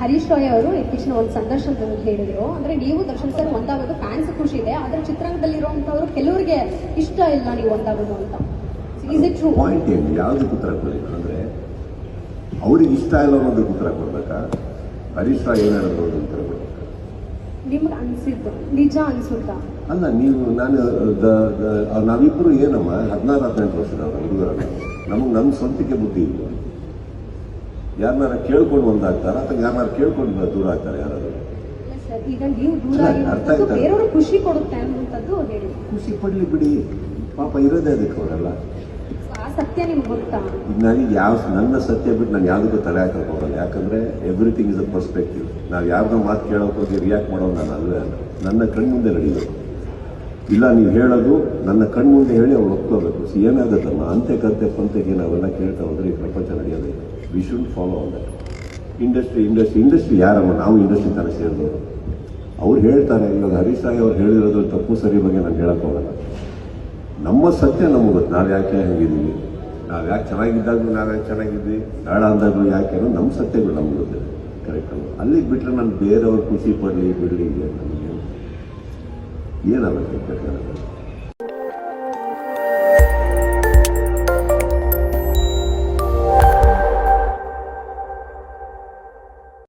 ಹರೀಶ್ ರಾಯ್ ಅವರು ಇತ್ತೀಚಿನ ಒಂದು ಸಂದರ್ಶನದಲ್ಲಿ ಹೇಳಿದ್ರು. ಅಂದ್ರೆ ನೀವು ದರ್ಶನ್ ಸರ್ ಒಂದಾಗೋದು ಫ್ಯಾನ್ಸ್ ಖುಷಿ ಇದೆ. ಆದ್ರೆ ಚಿತ್ರರಂಗದಲ್ಲಿರುವಂತವ್ರು ಕೆಲವರಿಗೆ ಇಷ್ಟ ಇಲ್ಲ ನೀವು ಒಂದಾಗೋದು ಅಂತ. ಈಸ್ ಇಟ್ ಟ್ರೂ ಪಾಯಿಂಟ್ ಏನು? ಯಾವುದಕ್ಕೆ ಉತ್ತರ ಕೊಡಬೇಕು ಅಂದರೆ ಅವ್ರಿಗೆ ಇಷ್ಟ ಇಲ್ಲ ಅನ್ನೋದಕ್ಕೆ ಉತ್ತರ ಕೊಡ್ಬೇಕಾ? ಹರೀಶ್ ರಾಯ್ ಏನಾದ್ರು ಉತ್ತರ ಕೊಡ್ಬೇಕಾ? ನಿಮ್ಗೆ ಅನ್ಸಿದ್ದು? ನಿಜ ಅನ್ಸುತ್ತಾ? ಅಲ್ಲ ನೀವು ನಾನು ನಾವಿಬ್ರು ಏನಮ್ಮ ಹದಿನಾರು ಹದಿನೆಂಟು ವರ್ಷದವರು ಹುಡುಗರಲ್ಲ. ನಮಗೆ ನಮ್ಮ ಸ್ವಂತಕ್ಕೆ ಬುದ್ಧಿ ಇಲ್ಲ. ಯಾರನ್ನಾರ ಕೇಳ್ಕೊಂಡು ಒಂದಾಗ್ತಾರ ಅಥವಾ ಯಾರನ್ನಾರ ಕೇಳ್ಕೊಂಡು ದೂರ ಆಗ್ತಾರೆ ಯಾರಾದ್ರು? ಅಲ್ಲ, ಅರ್ಥ? ಖುಷಿ ಕೊಡುತ್ತೆ ಖುಷಿ ಪಡ್ಲಿ ಬಿಡಿ. ಪಾಪ ಇರೋದೇ ಅದಕ್ಕೆ ಅವರೆಲ್ಲ. ಸತ್ಯ ನಿಮ್ಗೆ ಗೊತ್ತಾ? ಈಗ ನನಗೆ ಯಾವ ನನ್ನ ಸತ್ಯ ಬಿಟ್ಟು ನಾನು ಯಾವುದಕ್ಕೂ ತಲೆ ಹಾಕಕ್ಕೆ ಹೋಗಲ್ಲ. ಯಾಕಂದ್ರೆ ಎವ್ರಿಥಿಂಗ್ ಇಸ್ ಅ ಪರ್ಸ್ಪೆಕ್ಟಿವ್ ನಾವು ಯಾರನ್ನ ಮಾತು ಕೇಳೋಕೆ ಹೋಗಿ ರಿಯಾಕ್ಟ್ ಮಾಡೋದು ನಾನು ಅಲ್ವೇ ಅಲ್ಲ. ನನ್ನ ಕಣ್ಮುಂದೆ ನಡೀಬೇಕು. ಇಲ್ಲ ನೀವು ಹೇಳೋದು ನನ್ನ ಕಣ್ಮುಂದೆ ಹೇಳಿ ಅವ್ರು ಒಪ್ಕೋಬೇಕು. ಸಿ ಏನಾಗುತ್ತಮ್ಮ? ಅಂತೆ ಕಂತೆ ಪಂತೆಗೆ ನಾವೆಲ್ಲ ಕೇಳ್ತಾ ಹೋದ್ರೆ ಈ ಪ್ರಪಂಚ we should follow that industry industry industry ಯಾರಮ್ಮ? ನಾವು ಇಂಡಸ್ಟ್ರಿ ತಾನೇ ಸೇರಿದವರು ಅವ್ರು ಹೇಳ್ತಾರೆ, ಇವಾಗ ಹರೀಶ್ ರಾಯ್ ಅವ್ರು ಹೇಳಿರೋದು ತಪ್ಪು, ಸರಿ ಬಗ್ಗೆ ನಾನು ಹೇಳೋಕ್ಕಾಗಲ್ಲ ನಮ್ಮ ಸತ್ಯ ನಮಗೆ ಗೊತ್ತು. ನಾವು ಯಾಕೆ ಹೇಗಿದ್ದೀವಿ? ನಾವು ಯಾಕೆ ಚೆನ್ನಾಗಿದ್ದಾಗಲೂ ನಾವು ಯಾಕೆ ಚೆನ್ನಾಗಿದ್ವಿ ಬೇಡ ಅಂದಾಗಲೂ ಯಾಕೆ ಅನ್ನೋದು ನಮ್ಮ ಸತ್ಯಗಳು ನಮ್ಗೆ ಗೊತ್ತಿದೆ. ಕರೆಕ್ಟ್ ಅಲ್ಲ ಅಲ್ಲಿಗೆ ಬಿಟ್ಟರೆ ನಾನು ಬೇರೆಯವ್ರು ಖುಷಿ ಪಡಲಿ ಬಿಡಲಿ ನನಗೆ ಏನಾಗುತ್ತೆ